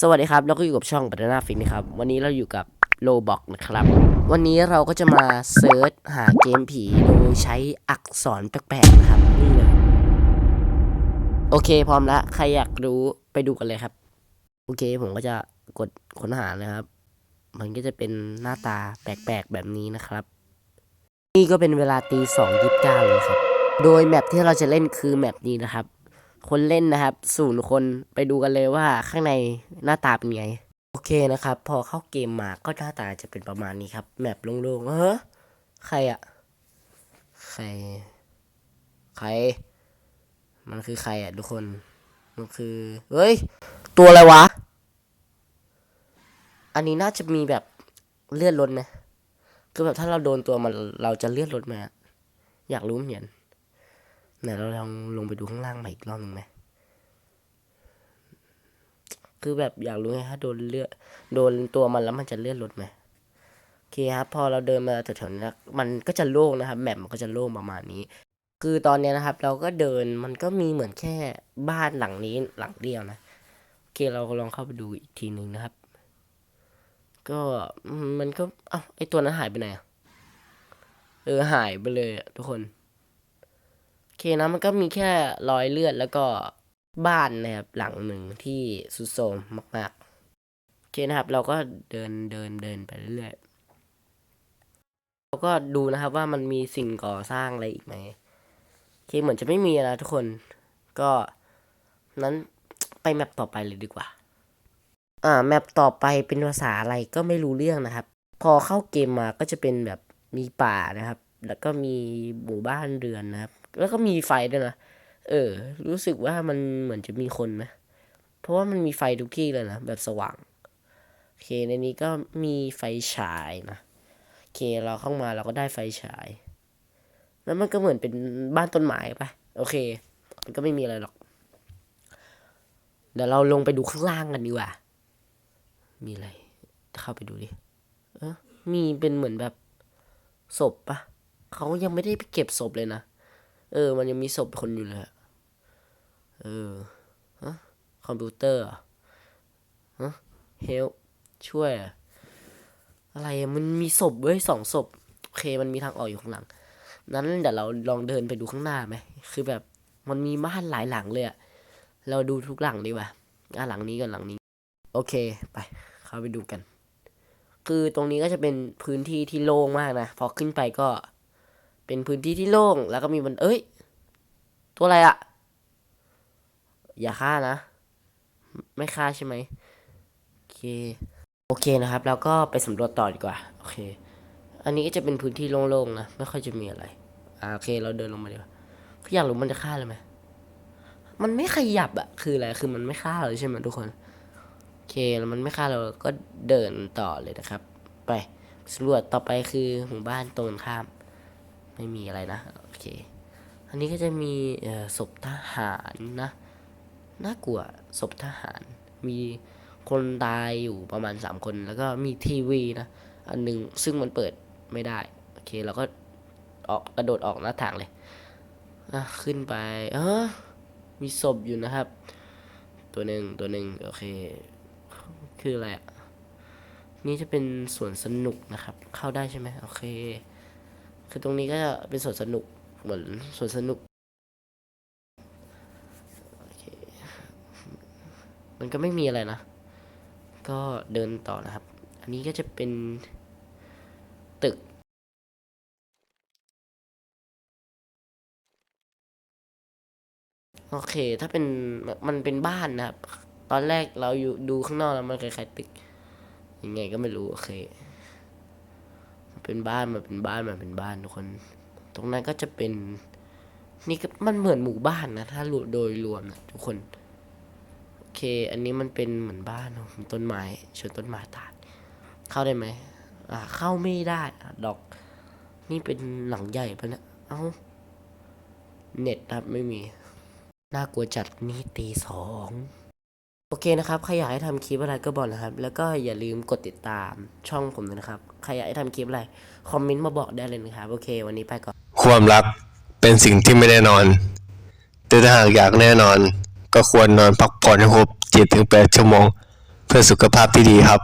สวัสดีครับแล้วก็อยู่กับช่องปัตนาฟิกนะครับ วันนี้เราอยู่กับโลบอกนะครับ วันนี้เราก็จะมาเซิร์ชหาเกมผีโดยใช้อักษรแปลกๆนะครับนี่เลยโอเคพร้อมแล้วใครอยากรู้ไปดูกันเลยครับ โอเคผมก็จะกดค้นหานะครับ มันก็จะเป็นหน้าตาแปลกๆแบบนี้นะครับ นี่ก็เป็นเวลาตีสองยี่สิบเก้าเลยครับ โดยแมปที่เราจะเล่นคือแมปนี้นะครับ คนเล่นนะครับศูนย์คนไปดูกันเลยว่าข้างในหน้าตาเป็นไง โอเคนะครับ พอเข้าเกมมาก็หน้าตาจะเป็นประมาณนี้ครับแมปโล่งๆเฮ้อใครอะใคร ใคร มันคือใครอะทุกคน มันคือเฮ้ย ตัวอะไรวะ อันนี้น่าจะมีแบบเลือดลดไหมคือแบบถ้าเราโดนตัวมันเราจะเลือดลดไหมอยากรู้เหมือน ไหนเราลองลงไปดูข้างล่างใหม่อีกรอบหนึ่งไหมคือแบบอยากรู้ไงถ้าโดนเลือดโดนตัวมันแล้วมันจะเลือดลดไหมโอเคครับพอเราเดินมาแถวๆนี้มันก็จะโล่งนะครับแมปมันก็จะโล่งประมาณนี้ คือตอนเนี้ยนะครับ เราก็เดินมันก็มีเหมือนแค่บ้านหลังนี้หลังเดียวนะโอเคเราลองเข้าไปดูอีกทีหนึ่งนะครับ ก็มันก็เอ้าไอตัวนั้นหายไปไหนอะเออหายไปเลยทุกคน เคนะมันก็มีแค่รอยเลือดแล้วก็บ้านนะครับหลังหนึ่งที่สุดโทรมมากๆโอเคนะครับเราก็เดินเดินเดินไปเรื่อยๆเราก็ดูนะครับว่ามันมีสิ่งก่อสร้างอะไรอีกไหมโอเคเหมือนจะไม่มีนะทุกคนก็นั้นไปแมปต่อไปเลยดีกว่า อ่าแมปต่อไปเป็นภาษาอะไรก็ไม่รู้เรื่องนะครับ พอเข้าเกมมาก็จะเป็นแบบมีป่านะครับ แล้วก็มีหมู่บ้านเรือนนะครับ แล้วก็มีไฟด้วยนะเออ รู้สึกว่ามันเหมือนจะมีคนนะเพราะว่ามันมีไฟทุกที่เลยนะแบบสว่างโอเคในนี้ก็มีไฟฉายนะโอเคเราเข้ามาเราก็ได้ไฟฉาย แล้วมันก็เหมือนเป็นบ้านต้นไม้ปะโอเค มันก็ไม่มีอะไรหรอกเดี๋ยวเราลงไปดูข้างล่างกันดีกว่า มีอะไร เข้าไปดูดิ เออมีเป็นเหมือนแบบศพปะ เขายังไม่ได้ไปเก็บศพเลยนะ เออ มันยังมีศพคนอยู่เลยเออฮะคอมพิวเตอร์ฮะเฮลช่วย อะไรมันมีศพเว้ยสองศพโอเคมันมีทางออกอยู่ข้างหลัง นั้นเดี๋ยวเราลองเดินไปดูข้างหน้าไหมคือแบบมันมีบ้านหลายหลังเลยอะเราดูทุกหลังดีกว่าอะหลังนี้กับหลังนี้ โอเคไป เข้าไปดูกัน คือตรงนี้ก็จะเป็นพื้นที่ที่โล่งมากนะ พอขึ้นไปก็ เป็นพื้นที่ที่โล่งแล้วก็มีมันเอ้ย ตัวอะไรอะอย่าฆ่านะ ไม่ฆ่าใช่ไหมโอเคโอเคนะครับ แล้วก็ไปสำรวจต่อดีกว่า โอเค อันนี้ก็จะเป็นพื้นที่โล่งๆนะ ไม่ค่อยจะมีอะไร อ่าโอเค เราเดินลงมาดีกว่าอยากรู้มันจะฆ่าเลยไหมมันไม่ขยับอะคืออะไร คือมันไม่ฆ่าเลยใช่ไหมทุกคน โอเค แล้วมันไม่ฆ่าเราก็เดินต่อเลยนะครับ ไปสำรวจต่อไปคือหมู่บ้านตรงข้าม ไม่มีอะไรนะโอเค อันนี้ก็จะมีศพทหารนะน่ากลัวศพทหาร มีคนตายอยู่ประมาณสามคน แล้วก็มีทีวีนะอันหนึ่งซึ่งมันเปิดไม่ได้โอเคเราก็ออกกระโดดออกหน้าต่างเลยอะขึ้นไปเออมีศพอยู่นะครับ ตัวหนึ่งตัวหนึ่งโอเค คืออะไรอะนี่จะเป็นสวนสนุกนะครับ เข้าได้ใช่ไหมโอเค คือตรงนี้ก็จะเป็นสวนสนุกเหมือนสวนสนุกมันก็ไม่มีอะไรนะ ก็เดินต่อนะครับ อันนี้ก็จะเป็นตึก โอเค ถ้าเป็นมันเป็นบ้านนะครับ ตอนแรกเราอยู่ดูข้างนอกแล้วมันคล้ายๆตึก ยังไงก็ไม่รู้ โอเค เป็นบ้านมันเป็นบ้านมันเป็นบ้านทุกคน ตรงนั้นก็จะเป็น นี่ก็มันเหมือนหมู่บ้านนะถ้าโดยรวมนะทุกคนโอเค อันนี้มันเป็นเหมือนบ้านของต้นไม้ชนต้นไม้ตายเข้าได้ไหมอ่าเข้าไม่ได้ดอก นี่เป็นหลังใหญ่ปะเนี่ยเอ้าเน็ตครับไม่มี น่ากลัวจัดนี่ตีสอง อเคนะครับ ใครอยากให้ทำคลิปอะไรก็บอกนะครับ แล้วก็อย่าลืมกดติดตามช่องผมด้วยนะครับ ใครอยากให้ทำคลิปอะไร คอมเมนต์มาบอกได้เลยนะครับ โอเค วันนี้ไปก่อน ความรักเป็นสิ่งที่ไม่แน่นอน แต่ถ้าหากอยากแน่นอน ก็ควรนอนพักผ่อนให้ครบ7-8ชั่วโมง เพื่อสุขภาพที่ดีครับ